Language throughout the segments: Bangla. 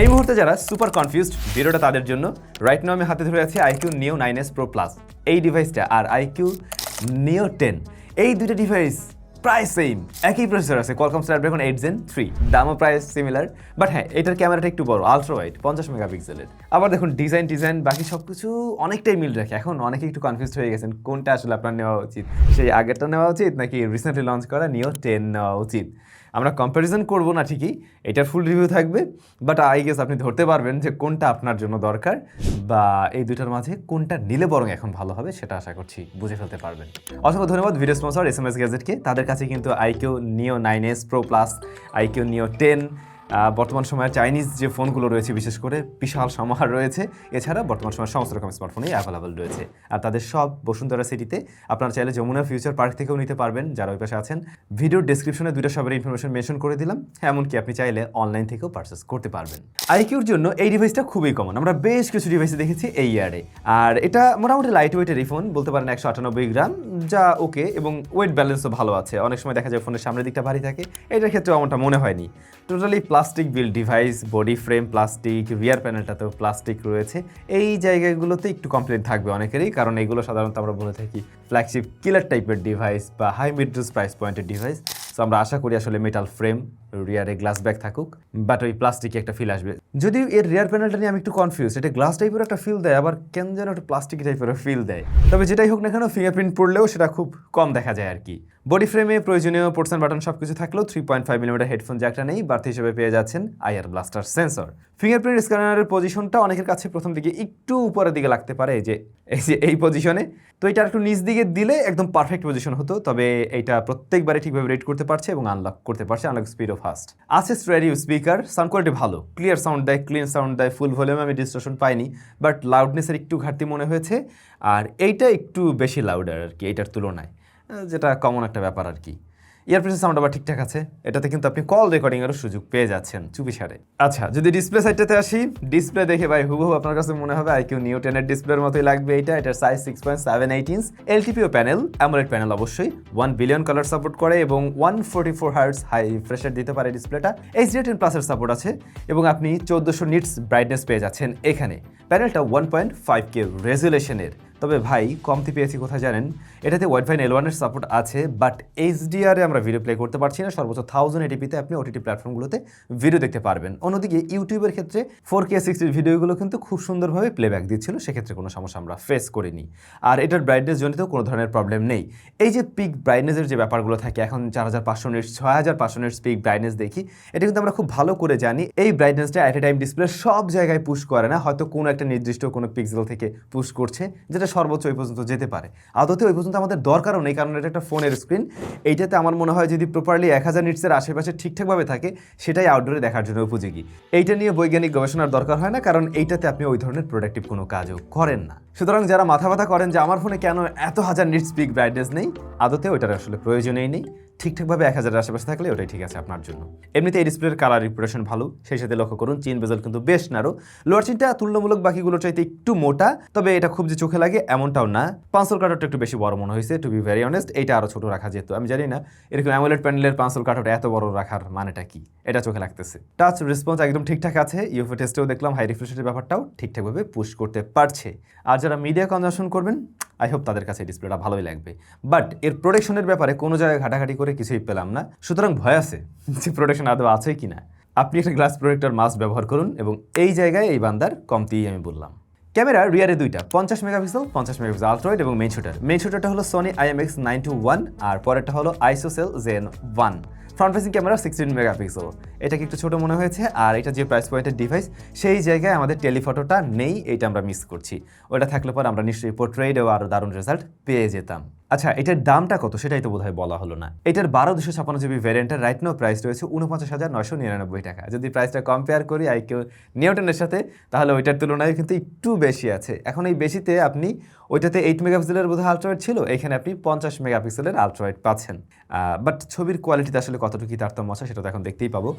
এই মুহূর্তে যারা সুপার কনফিউজড ভিডিওটা তাদের জন্য রাইট নাও আমি হাতে ধরে আছি আইকিউ নিও নাইন এস প্রো প্লাস এই ডিভাইসটা আর আইকিউ নিও টেন এই দুইটা ডিভাইস প্রায় সেম একই প্রসেসর আছে Qualcomm Snapdragon eight gen three দামও প্রায় সিমিলার বাট হ্যাঁ এটার ক্যামেরাটা একটু বড় আলট্রা ওয়াইড পঞ্চাশ মেগাপিক্সেলের আবার দেখুন ডিজাইন ডিজাইন বাকি সব কিছু অনেকটাই মিল রাখে। এখন অনেকে একটু কনফিউজ হয়ে গেছেন, কোনটা আসলে আপনার নেওয়া উচিত? সেই আগেরটা নেওয়া উচিত, নাকি রিসেন্টলি লঞ্চ করা নিও টেন নেওয়া উচিত? আমরা কম্প্যারিজন করব না ঠিকই এটার ফুল রিভিউ থাকবে বাট আই গেস আপনি ধরতে পারবেন যে কোনটা আপনার জন্য দরকার বা এই দুইটার মাঝে কোনটা নিলে বরং এখন ভালো হবে সেটা আশা করছি বুঝে ফেলতে পারবেন। অসংখ্য ধন্যবাদ video sponsor S M S গ্যাজেটকে তাদের কাছে কিন্তু iQOO neo nine S pro plus iQOO neo ten বর্তমান সময়ে চাইনিজ যে ফোনগুলো রয়েছে, বিশেষ করে বিশাল সমাহার রয়েছে, এছাড়া বর্তমান সময়ে সমস্ত রকম স্মার্টফোনই অ্যাভেলেবল রয়েছে। আর তাদের সব বসুন্ধরা সিটিতে আপনারা চাইলে যমুনা ফিউচার পার্ক থেকেও নিতে পারবেন, যারা ওই পাশে আছেন। ভিডিওর ডেসক্রিপশনে দুটো সবের ইনফরমেশন মেনশন করে দিলাম, এমনকি আপনি চাইলে অনলাইন থেকেও পারচেস করতে পারবেন। আইকিউর জন্য এই ডিভাইসটা খুবই কমন আমরা বেশ কিছু ডিভাইসে দেখেছি এই ইয়ারে আর এটা মোটামুটি লাইট ওয়েটের ফোন বলতে পারেন একশো আটানব্বই গ্রাম যা ওকে এবং ওয়েট ব্যালেন্সও ভালো আছে। অনেক সময় দেখা যায় ফোনের সামনের দিকটা ভারী থাকে, এটার ক্ষেত্রে এমনটা মনে হয়নি। Totally plastic build device, body frame, plastic rear প্যানেলটাতেও plastic রয়েছে। এই জায়গাগুলোতে একটু কমপ্লেন থাকবে অনেকেরই, কারণ এগুলো সাধারণত আমরা বলে থাকি ফ্ল্যাগশিপ কিলার টাইপের ডিভাইস বা হাই মিড্রোস প্রাইস পয়েন্টের ডিভাইস সো আমরা আশা করি আসলে মেটাল ফ্রেম রিয়ারে গ্লাস ব্যাগ থাকুক বাট ওই প্লাস্টিকে একটা ফিল আসবে। যদিও এর রিয়ার প্যানেলটা নিয়ে আমি একটু কনফিউজ এটা গ্লাস টাইপের একটা ফিল দেয়, আবার কেন যেন একটা প্লাস্টিক টাইপের ফিল দেয়। তবে যেটাই হোক না কেন ফিঙ্গারপ্রিন্ট পড়লেও সেটা খুব কম দেখা যায় আর কি। বডি ফ্রেমে প্রয়োজনীয় পোর্টসন বাটন সব কিছু থাকলেও three point five millimetre headphone জ্যাকটা নেই, বাড়তি হিসেবে পেয়ে যাচ্ছেন আইআর ব্লাস্টার সেন্সর ফিঙ্গারপ্রিন্ট স্ক্যানারের পজিশনটা অনেকের কাছে প্রথম দিকে একটু উপরের দিকে লাগতে পারে যে, এই যে এই পজিশনে তো এটা একটু নিচ দিকে দিলে একদম পারফেক্ট পজিশন হতো, তবে এটা প্রত্যেকবারে ঠিকভাবে রেড করতে পারছে এবং আনলক করতে পারছে আনলক স্পিডও ফাস্ট আছে স্ট্রেডিও স্পিকার সাউন্ড কোয়ালিটি ভালো। ক্লিয়ার সাউন্ড দেয় ক্লিন সাউন্ড দেয় ফুল ভলিউম আমি ডিস্ট্রাকশন পাইনি বাট লাউডনেসের একটু ঘাটতি মনে হয়েছে। আর এইটা একটু বেশি লাউডার আর কি এইটার তুলনায় যেটা কমন একটা ব্যাপার আর কি। ইয়ারপ্রেসের সাউন্ড আবার ঠিকঠাক আছে। এটাতে কিন্তু আপনি কল রেকর্ডিংয়েরও সুযোগ পেয়ে যাচ্ছেন চুপি সারে। আচ্ছা যদি ডিসপ্লে সাইডটাতে আসি ডিসপ্লে দেখে ভাই হুবহু আপনার কাছে মনে হবে আইকিউ নিউ টেনের ডিসপ্লের মতোই লাগবে এটা। এটার size six point seven eight inch LTPO panel AMOLED panel অবশ্যই। ওয়ান বিলিয়ন কালার সাপোর্ট করে এবং one forty four hertz high refresh দিতে পারে ডিসপ্লেটা এইচ ডি টেন প্লাসের সাপোর্ট আছে এবং আপনি চোদ্দোশো নিটস ব্রাইটনেস পেয়ে যাচ্ছেন এখানে। প্যানেলটা ওয়ান পয়েন্ট ফাইভ কে রেজুলেশনের তবে ভাই কমতি পেয়েছি কোথায় জানেন, এটাতে ওয়াইড ফাইন এল সাপোর্ট আছে বাট এইচডিআরে আমরা ভিডিও প্লে করতে পারছি না। সর্বোচ্চ থাউজেন্ড এটিপিতে আপনি ওটিটি প্ল্যাটফর্মগুলোতে ভিডিও দেখতে পারবেন। অন্যদিকে ইউটিউবের ক্ষেত্রে ফোর কে সিক্সটির ভিডিওগুলো কিন্তু খুব সুন্দরভাবে প্লেব্যাক দিচ্ছিল, সেক্ষেত্রে কোনো সমস্যা আমরা ফেস করিনি। আর এটার ব্রাইটনেস জনিত কোনো ধরনের প্রবলেম নেই। এই যে পিক ব্রাইটনেসের যে ব্যাপারগুলো থাকে, এখন চার হাজার পাঁচশো নিটস ছয় হাজার পাঁচশো নিটস পিক ব্রাইটনেস দেখি, এটা কিন্তু আমরা খুব ভালো করে জানি। এই ব্রাইটনেসটা অ্যাট এ টাইম ডিসপ্লে সব জায়গায় পুশ করে না, হয়তো কোনো একটা নির্দিষ্ট কোনো পিক্সেল থেকে পুশ করছে, যেটা সর্বোচ্চ ওই পর্যন্ত যেতে পারে। আদতে ওই পর্যন্ত আমাদের দরকারও নেই, কারণ এটা একটা ফোনের স্ক্রিন এইটাতে আমার মনে হয় যদি প্রপারলি এক হাজার নিটসের আশেপাশে ঠিকঠাকভাবে থাকে, সেটাই আউটডোরে দেখার জন্য উপযোগী। এইটা নিয়ে বৈজ্ঞানিক গবেষণার দরকার হয় না, কারণ এইটাতে আপনি ওই ধরনের প্রোডাক্টিভ কোনো কাজও করেন না। সুতরাং যারা মাথা ব্যথা করেন যে আমার ফোনে কেন এত হাজার নিটস পিক ব্রাইটনেস নেই, আদতে ওইটার আসলে প্রয়োজনেই নেই। ঠিকঠাকভাবে এক হাজারের আশেপাশে থাকলে ওটাই ঠিক আছে আপনার জন্য। এমনিতে এই ডিসপ্লের কালার রিপ্রেশন ভালো, সেই সাথে লক্ষ্য করুন চিন বেজল কিন্তু বেশ নারো লোয়ার চিনটা তুলনামূলক বাকিগুলো চাইতে একটু মোটা, তবে এটা খুব যে চোখে লাগে এমনটাও না। পাঁচল কাটারটা একটু বেশি বড় মনে হয়েছে টু বি ভেরি অনেস্ট এটা আরও ছোট রাখা যেত আমি জানি না। এরকম অ্যামোলেড প্যানেলের পাঁচল কাটারটা এত বড় রাখার মানেটা কি? এটা চোখে লাগতেছে। টাচ রেসপন্স একদম ঠিকঠাক আছে ইউফো টেস্টেও দেখলাম হাই রিফ্রেশের ব্যাপারটাও ঠিকঠাকভাবে পুশ করতে পারছে। আর যারা মিডিয়া কনজামশন করবেন আই হোপ তাদের কাছে ডিসপ্লেটা ভালোই লাগবে। বাট এর প্রোডাকশনের ব্যাপারে কোনো জায়গায় ঘাটাঘাটি করে কিছুই পেলাম না। সুতরাং ভয় আছে যে প্রোটেকশন আদৌ আছে কি না। আপনি একটা গ্লাস প্রোটেক্টর মাস্ক ব্যবহার করুন এবং এই জায়গায় এই বান্দার কমতি আমি বললাম। ক্যামেরা রিয়ারে দুইটা, পঞ্চাশ মেগাপিক্সেল পঞ্চাশ মেগাপিক্সেল আলট্রয়েড এবং মেন শুটার মেন শুটারটা হলো Sony IMX nine two one আর পরেরটা হলো ISOCELL gen one front facing camera sixteen megapixel এটাকে একটু ছোট মনে হয়েছে, আর এটা যে প্রাইস পয়েন্টের ডিভাইস সেই জায়গায় আমাদের টেলিফটোটা নেই, এটা আমরা মিস করছি। ওটা থাকলে পর আমরা নিশ্চয়ই পোর্ট্রেড ও আরও দারুণ রেজাল্ট পেয়ে যেতাম। আচ্ছা এটার দামটা কত সেটাই তো বোধহয় বলা হলো না। এটার বারো দুশো ছাপান্ন জিবি ভ্যারিয়েন্টের রাইট নো প্রাইস রয়েছে উনপঞ্চাশ হাজার নয়শো নিরানব্বই টাকা। যদি প্রাইসটা কম্পেয়ার করি আই কেউ নিউটনের সাথে, তাহলে ওইটার তুলনায় কিন্তু একটু বেশি আছে। এখন এই বেশিতে আপনি, ওইটাতে এইট মেগাপিক্সেলের বোধহয় আলট্রাওয়েড ছিল, এখানে আপনি পঞ্চাশ মেগাপিক্সেলের আলট্রাওয়েড পাচ্ছেন। বাট ছবির কোয়ালিটিতে আসলে কতটুকু তারতম্য আছে, সেটা তো এখন দেখতেই পাবো।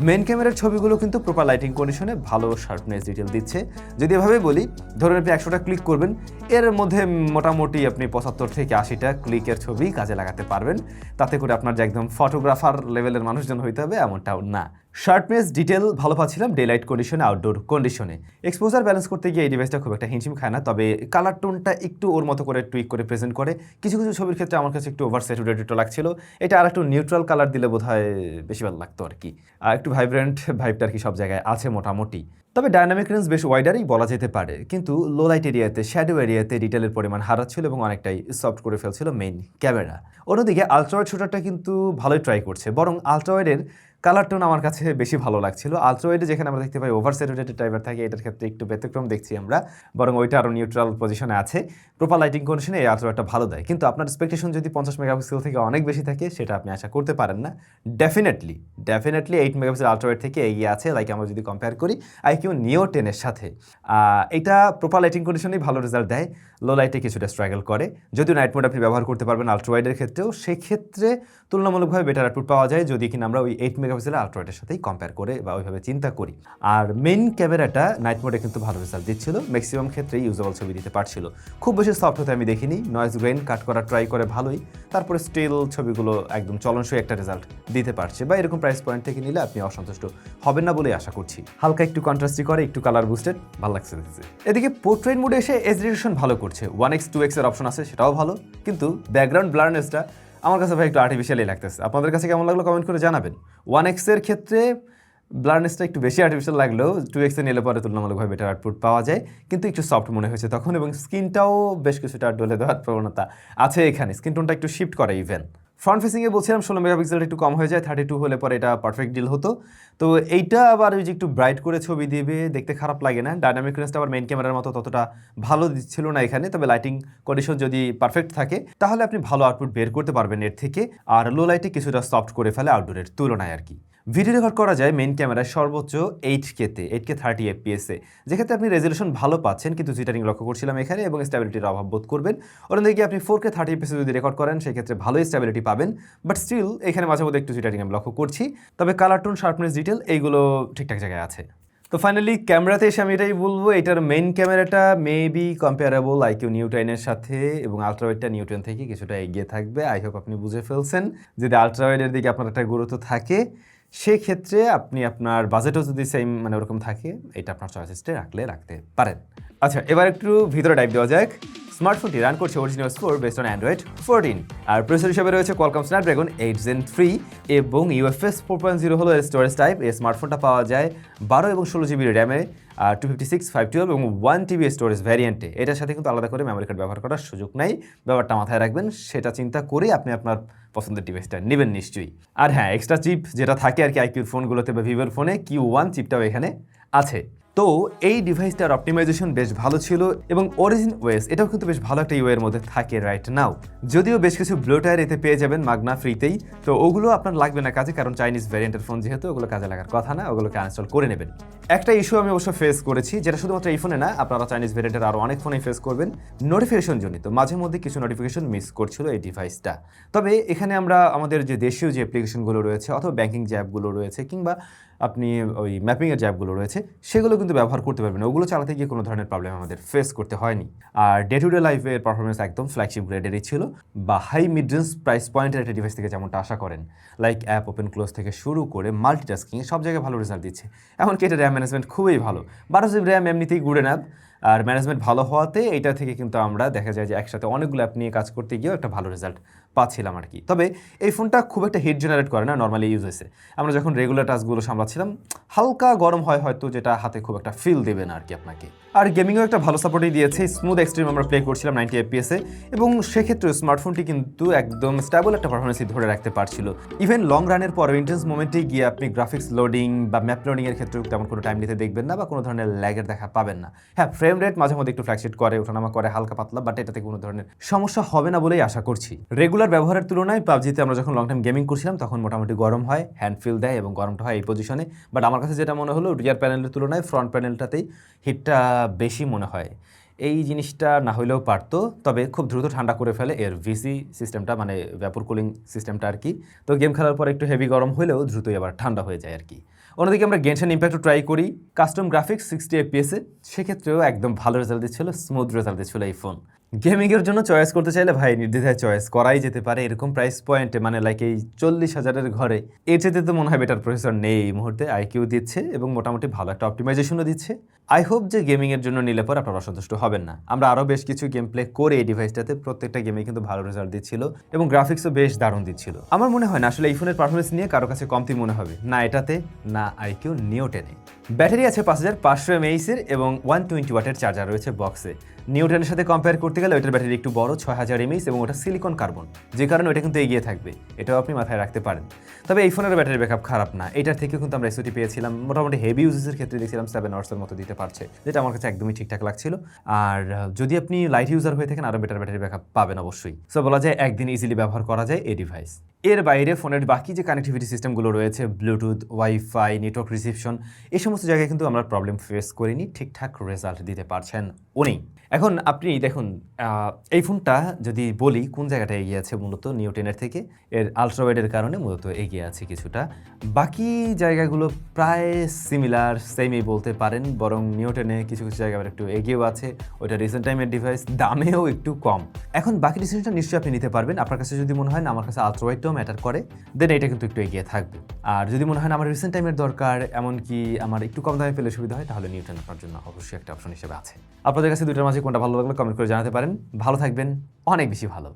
মেন ক্যামেরার ছবিগুলো কিন্তু প্রপার লাইটিং কন্ডিশনে ভালো শার্পনেস ডিটেল দিচ্ছে। যদি এভাবে বলি, ধরুন আপনি একশোটা ক্লিক করবেন, এর মধ্যে মোটামুটি আপনি পঁচাত্তর থেকে আশিটা ক্লিকের ছবি কাজে লাগাতে পারবেন। তাতে করে আপনার যে একদম ফটোগ্রাফার লেভেলের মানুষজন হইতে হবে, এমনটাও না। শার্পনেস ডিটেল ভালো পাচ্ছিলাম ডে লাইট কন্ডিশনে আউটডোর কন্ডিশনে এক্সপোজার ব্যালেন্স করতে গিয়ে এই ডিভাইসটা খুব একটা হিমশিম খায় না, তবে কালার টোনটা একটু ওর মতো করে টুইক করে প্রেজেন্ট করে। কিছু কিছু ছবির ক্ষেত্রে আমার কাছে একটু ওভার স্যাচুরেটেড লাগছিল। এটা আর একটু নিউট্রাল কালার দিলে বোধ হয় বেশি ভালো লাগতো আর কি। আর একটু ভাইব্রেন্ট ভাইবটা আর কি সব জায়গায় আছে মোটামুটি। তবে ডায়নামিক রেঞ্জ বেশ ওয়াইডারই বলা যেতে পারে, কিন্তু লো লাইট এরিয়াতে শ্যাডো এরিয়াতে ডিটেলের পরিমাণ হারাচ্ছিল এবং অনেকটাই সফট করে ফেলছিল মেইন ক্যামেরা অন্যদিকে আলট্রাওয়াইড শুটারটা কিন্তু ভালোই ট্রাই করছে, বরং আলট্রাওয়াইডের কালার টোন আমার কাছে বেশি ভালো লাগছিল। আলট্রোয়েডে যেখানে আমরা দেখতে পাই ওভার স্যাচুরেটেড টাইপের থাকে, এটার ক্ষেত্রে একটু ব্যতিক্রম দেখছি আমরা, বরং ওইটা আরও নিউট্রাল পজিশনে আছে। প্রপার লাইটিং কন্ডিশনে এই আলট্রাওয়াইডটা ভালো দেয়। কিন্তু আপনার এক্সপেকটেশন যদি পঞ্চাশ মেগাপিক্সেল থেকে অনেক বেশি থাকে, সেটা আপনি আশা করতে পারেন না। Definitely definitely eight megapixel ultrawide থেকে এগিয়ে আছে। লাইক আমরা যদি কম্পেয়ার করি আইকিউ নিও টেনের সাথে। এটা প্রপার লাইটিং কন্ডিশনেই ভালো রেজাল্ট দেয়। লো লাইটে কিছুটা স্ট্রাগল করে। যদিও নাইট মোড আপনি ব্যবহার করতে পারবেন আলট্রাওয়াইডের ক্ষেত্রেও, সেক্ষেত্রে তুলনামূলকভাবে বেটার আউটপুট পাওয়া যায়। যদি কিনা আমরা ওই এইট মেগাপিক্সেল আলট্রাওয়াইডের সাথেই কম্পেয়ার করে বা ওইভাবে চিন্তা করি। আর মেইন ক্যামেরাটা নাইট মোডে কিন্তু ভালো রেজাল্ট দিচ্ছিল ম্যাক্সিমাম ক্ষেত্রে ইউজেবল ছবি দিতে পারছিল। খুব বেশি সফট হতে আমি দেখিনি নয়েজ গ্রেন কাট করা ট্রাই করে ভালোই, তারপরে স্টিল ছবিগুলো একদম চলনসই একটা রেজাল্ট দিতে পারছে। বা এরকম প্রাইস পয়েন্ট থেকে নিলে আপনি অসন্তুষ্ট হবেন না বলেই আশা করছি। হালকা একটু কন্ট্রাস্টি করে, একটু কালার বুস্টেড ভালো লাগছে এদিকে পোর্ট্রেট মোডে এসে এজ রেডিয়েশন ভালো করছে। ওয়ান এক্স টু এক্সের অপশন আছে, সেটাও ভালো। কিন্তু ব্যাকগ্রাউন্ড ব্লারনেসটা আমার কাছে ভাই একটু আর্টিফিশিয়ালি লাগতেছে। আপনাদের কাছে কেমন লাগল কমেন্ট করে জানাবেন। ওয়ান এক্সের ক্ষেত্রে ব্লারনেসটা একটু বেশি আর্টিফিশিয়াল লাগলেও টু এক্সে নিলে পরে তুলনামূলকভাবে বেটার আউটপুট পাওয়া যায়। কিন্তু একটু সফট মনে হয়েছে তখন এবং স্কিনটাও বেশ কিছুটা ডলে দেওয়ার প্রবণতা আছে এখানে। স্কিন টোনটা একটু শিফট করে ইভেন ফ্রন্ট ফেসিংয়ে বলছিলাম ষোলো মেগাপিক্সেলটা একটু কম হয়ে যায় থার্টি টু হলে পরে এটা পারফেক্ট ডিল হতো। তো এইটা আবার ওই যে একটু ব্রাইট করে ছবি দিবে, দেখতে খারাপ লাগে না। ডায়নামিক রেঞ্জটা আবার মেইন ক্যামেরার মতো ততটা ভালো দিচ্ছিল না এখানে, তবে লাইটিং কন্ডিশন যদি পারফেক্ট থাকে, তাহলে আপনি ভালো আউটপুট বের করতে পারবেন এর থেকে। আর লো লাইটে কিছুটা সফট করে ফেলে আউটডোরের তুলনায় আর কি। ভিডিও রেকর্ড করা যায় মেইন ক্যামেরায় সর্বোচ্চ এইট কেতে এইট কে থার্টি এফপিএসে যেক্ষেত্রে আপনি রেজলিউশন ভালো পাচ্ছেন, কিন্তু জিটারিং লক্ষ্য করছিলাম এখানে এবং স্ট্যাবিলিটির অভাব বোধ করবেন। অন্যদিকে আপনি ফোর কে থার্টি এফপিএসে যদি রেকর্ড করেন, সেক্ষেত্রে ভালোই স্ট্যাবিলিটি পাবেন। বাট স্টিল এখানে মাঝে মধ্যে একটু জিটারিং আমি লক্ষ্য করছি। তবে কালার টোন শার্পনেস ডিটেল এইগুলো ঠিকঠাক জায়গায় আছে। তো ফাইনালি ক্যামেরাতে এসে আমি এটাই বলব, এটার মেইন ক্যামেরাটা মেবি কম্পেয়ারেবল আইকিউ নিউটাইনের সাথে এবং আলট্রাওয়েডটা নিউটন থেকে কিছুটা এগিয়ে থাকবে। আই হোপ আপনি বুঝে ফেলছেন। যদি আলট্রাওয়েডের দিকে আপনার একটা গুরুত্ব থাকে সেক্ষেত্রে আপনি আপনার বাজেটও যদি সেম মানে ওরকম থাকে, এটা আপনার চয়েসেসটে রাখলে রাখতে পারেন। আচ্ছা এবার একটু ভিতরে টাইপ দেওয়া যাক। স্মার্টফোনটি রান করছে original score based on Android fourteen R processor হিসেবে রয়েছে Qualcomm Snapdragon eight gen three এবং ইউএফএস ফোর পয়েন্ট জিরো হলো স্টোরেজ টাইপ এই স্মার্টফোনটা পাওয়া যায় বারো এবং ষোলো জিবি র্যামে আর two fifty six five twelve এবং ওয়ান টিবি স্টোরেজ ভ্যারিয়েন্টে এটার সাথে কিন্তু আলাদা করে মেমোরি কার্ড ব্যবহার করার সুযোগ নাই। ব্যাপারটা মাথায় রাখবেন, সেটা চিন্তা করে আপনি আপনার পছন্দের ডিভাইসটা নেবেন নিশ্চয়ই। আর হ্যাঁ এক্সট্রা চিপ যেটা থাকে আর কি আইকিউর ফোনগুলোতে বা ভিভোর ফোনে কিউ ওয়ান চিপটাও এখানে আছে। তো এই ডিভাইসটার অপটিমাইজেশন বেশ ভালো ছিল এবং অরিজিন ওয়েস এটাও কিন্তু বেশ ভালো একটা ইউএর মধ্যে থাকে রাইট নাও যদিও বেশ কিছু ব্লোটার এতে পেয়ে যাবেন মাগনা ফ্রিতেই তো ওগুলো আপনার লাগবে না কাজে, কারণ চাইনিজ ভ্যারিয়েন্টের ফোন যেহেতু, ওগুলো কাজে লাগার কথা না, ওগুলোকে আনস্টল করে নেবেন। একটা ইস্যু আমি অবশ্য ফেস করেছি, যেটা শুধুমাত্র এই ফোনে না, আপনারা চাইনিজ ভ্যারিয়েন্টের আরও অনেক ফোনেই ফেস করবেন নোটিফিকেশন জনিত। মাঝে মধ্যে কিছু নোটিফিকেশন মিস করছিল এই ডিভাইসটা তবে এখানে আমরা আমাদের যে দেশীয় যে অ্যাপ্লিকেশনগুলো রয়েছে, অথবা ব্যাঙ্কিং যে অ্যাপগুলো রয়েছে, কিংবা আপনি ওই ম্যাপিংয়ের যে অ্যাপগুলো রয়েছে, সেগুলো কিন্তু ব্যবহার করতে পারবেন ওগুলো চালাতে গিয়ে কোনো ধরনের প্রবলেম আমাদের ফেস করতে হয়নি। আর ডে টু ডে লাইফের পারফরমেন্স একদম ফ্ল্যাগশিপ গ্রেডেরই ছিল, বা হাই মিড রেঞ্জ প্রাইস পয়েন্টের একটা ডিভাইস থেকে যেমনটা আশা করেন। লাইক অ্যাপ ওপেন ক্লোজ থেকে শুরু করে মাল্টিটাস্কিং সব জায়গায় ভালো রেজাল্ট দিচ্ছে। এমনকি এটা র্যাম ম্যানেজমেন্ট খুবই ভালো। বারো ইব্রাহিম এমনিতেই গুড়ে অ্যাপ আর ম্যানেজমেন্ট ভালো হওয়াতে এটা থেকে কিন্তু আমরা দেখা যায় যে একসাথে অনেকগুলো অ্যাপ নিয়ে কাজ করতে গিয়েও একটা ভালো রেজাল্ট পাচ্ছিলাম আর কি তবে এই ফোনটা খুব একটা হিট জেনারেট করে না নর্মালি ইউজ হয়েছে আমরা যখন রেগুলার টাস্কগুলো সামলাচ্ছিলাম, হালকা গরম হয় হয়তো যেটা হাতে খুব একটা ফিল দেবে না আর কি আপনাকে। আর গেমিংও একটা ভালো সাপোর্টই দিয়েছে। স্মুথ এক্সট্রিম আমরা প্লে করছিলাম নাইনটি এফপিএসে এবং সেক্ষেত্রে স্মার্টফোনটি কিন্তু একদম স্টেবল একটা পারফরমেন্সই ধরে রাখতে পারছিল। ইভেন লং রানের পর ইন্টেন্স মোমেন্টে গিয়ে আপনি গ্রাফিক্স লোডিং বা ম্যাপ লোডিংয়ের ক্ষেত্রে তেমন কোনো টাইম নিতে দেখবেন না বা কোনো ধরনের ল্যাগের দেখা পাবেন না। হ্যাঁ ফ্রেম রেট মাঝে মধ্যে একটু ফ্ল্যাকশিট করে, ওঠানামা করে, হালকা পাতলা বাট এটাতে কোনো ধরনের সমস্যা হবে না বলেই আশা করছি। রেগুলার ব্যবহারের তুলনায় পাবজিতে আমরা যখন লং টাইম গেমিং করছিলাম, তখন মোটামুটি গরম হয় হ্যান্ড ফিল দেয় এবং গরমটা হয় এই পজিশনে বাট আমার কাছে যেটা মনে হলো রিয়ার প্যানেলের তুলনায় ফ্রন্ট প্যানেলটাতেই হিটটা বেশি মনে হয়। এই জিনিসটা না হইলেও পারতো, তবে খুব দ্রুত ঠান্ডা করে ফেলে এর ভিসি সিস্টেমটা মানে ভ্যাপর কুলিং সিস্টেমটা আর কি। তো গেম খেলার পর একটু হেভি গরম হলেও দ্রুতই আবার ঠান্ডা হয়ে যায় আর কি। অন্যদিকে আমরা গেনশন ইম্প্যাক্টও ট্রাই করি। কাস্টম গ্রাফিক্স সিক্সটি এফপিএসে সেক্ষেত্রেও একদম ভালো রেজাল্ট দিচ্ছিল স্মুথ রেজাল্ট দিচ্ছিল এই ফোন গেমিং এর জন্য চয়েস করতে চাইলে ভাই নির্দ্বিধায় চয়েস করাই যেতে পারে। এরকম প্রাইস পয়েন্টে মানে লাইক এই চল্লিশ হাজারের ঘরে, এর চেয়ে তো মনে হয় বেটার প্রসেসর নেই এই মুহূর্তে। আইকিউ দিচ্ছে এবং মোটামুটি ভালো একটা অপটিমাইজেশনও দিচ্ছে। আই হোপ যে গেমিংয়ের জন্য নিলে পর আপনারা অসন্তুষ্ট হবেন না। আমরা আরও বেশ কিছু গেম প্লে করে এই ডিভাইসটাতে প্রত্যেকটা গেমে কিন্তু ভালো রেজাল্ট দিচ্ছিল এবং গ্রাফিক্সও বেশ দারুণ দিচ্ছিল। আমার মনে হয় না আসলে এই ফোনের পারফরমেন্স নিয়ে কারও কাছে কমতি মনে হবে। না এটাতে, না আইকিউ নিও টেনে ব্যাটারি আছে পাঁচ হাজার পাঁচশো এমএইসের এবং ওয়ান টোয়েন্টি ওয়াটের চার্জার রয়েছে বক্সে নিউটনের সাথে কম্পেয়ার করতে গেলে ওইটার ব্যাটারি একটু বড়, ছয় হাজার এমএইস এবং ওটা সিলিকন কার্বন যে কারণে ওটা কিন্তু এগিয়ে থাকবে, এটাও আপনি মাথায় রাখতে পারেন। তবে এই ফোনের ব্যাটারি ব্যাকআপ খারাপ না। এটার থেকে কিন্তু আমরা এসওটি পেয়েছিলাম, মোটামুটি হেভি ইউজেসের ক্ষেত্রে দেখছিলাম সেভেন আওয়ার্সের মতো দিতে পারছে, যেটা আমার কাছে একদমই ঠিকঠাক লাগছিল। আর যদি আপনি লাইট ইউজার হয়ে থাকেন, আরও বেটার ব্যাটারি ব্যাকআপ পাবেন অবশ্যই। সো বলা যায় একদিন ইজিলি ব্যবহার করা যায়, এই ডিভাইস এর বাইরে ফোনের বাকি যে কানেক্টিভিটি সিস্টেমগুলো রয়েছে ব্লুটুথ ওয়াইফাই নেটওয়ার্ক রিসিপশন এই সমস্ত জায়গায় কিন্তু আমরা প্রবলেম ফেস করিনি, ঠিকঠাক রেজাল্ট দিতে পারছেন উনি। এখন আপনি দেখুন এই ফোনটা যদি বলি, কোন জায়গাটা এগিয়ে আছে মূলত? নিউটেনের থেকে। এর আলট্রাওয়েডের কারণে মূলত এগিয়ে আছে কিছুটা। বাকি জায়গাগুলো প্রায় সিমিলার সেমই বলতে পারেন, বরং নিউটেনে কিছু কিছু জায়গা একটু এগিয়েও আছে। ওইটা রিসেন্ট টাইমের ডিভাইস দামেও একটু কম। এখন বাকি ডিসিশনটা নিশ্চয়ই আপনি নিতে পারবেন। আপনার কাছে যদি মনে হয় না, আমার কাছে আলট্রাওয়েডটাও ম্যাটার করে দেন এটা কিন্তু একটু এগিয়ে থাকবে। আর যদি মনে হয় আমার রিসেন্ট টাইমের দরকার, এমনকি আমার একটু কম দামে পেলে সুবিধা হয়, তাহলে নিউটন আপনার জন্য অবশ্যই একটা অপশন হিসেবে আছে। আপনাদের কাছে দুটোর মাঝে কোনটা ভালো লাগল কমেন্ট করে জানাতে পারেন। ভালো থাকবেন, অনেক বেশি ভালো।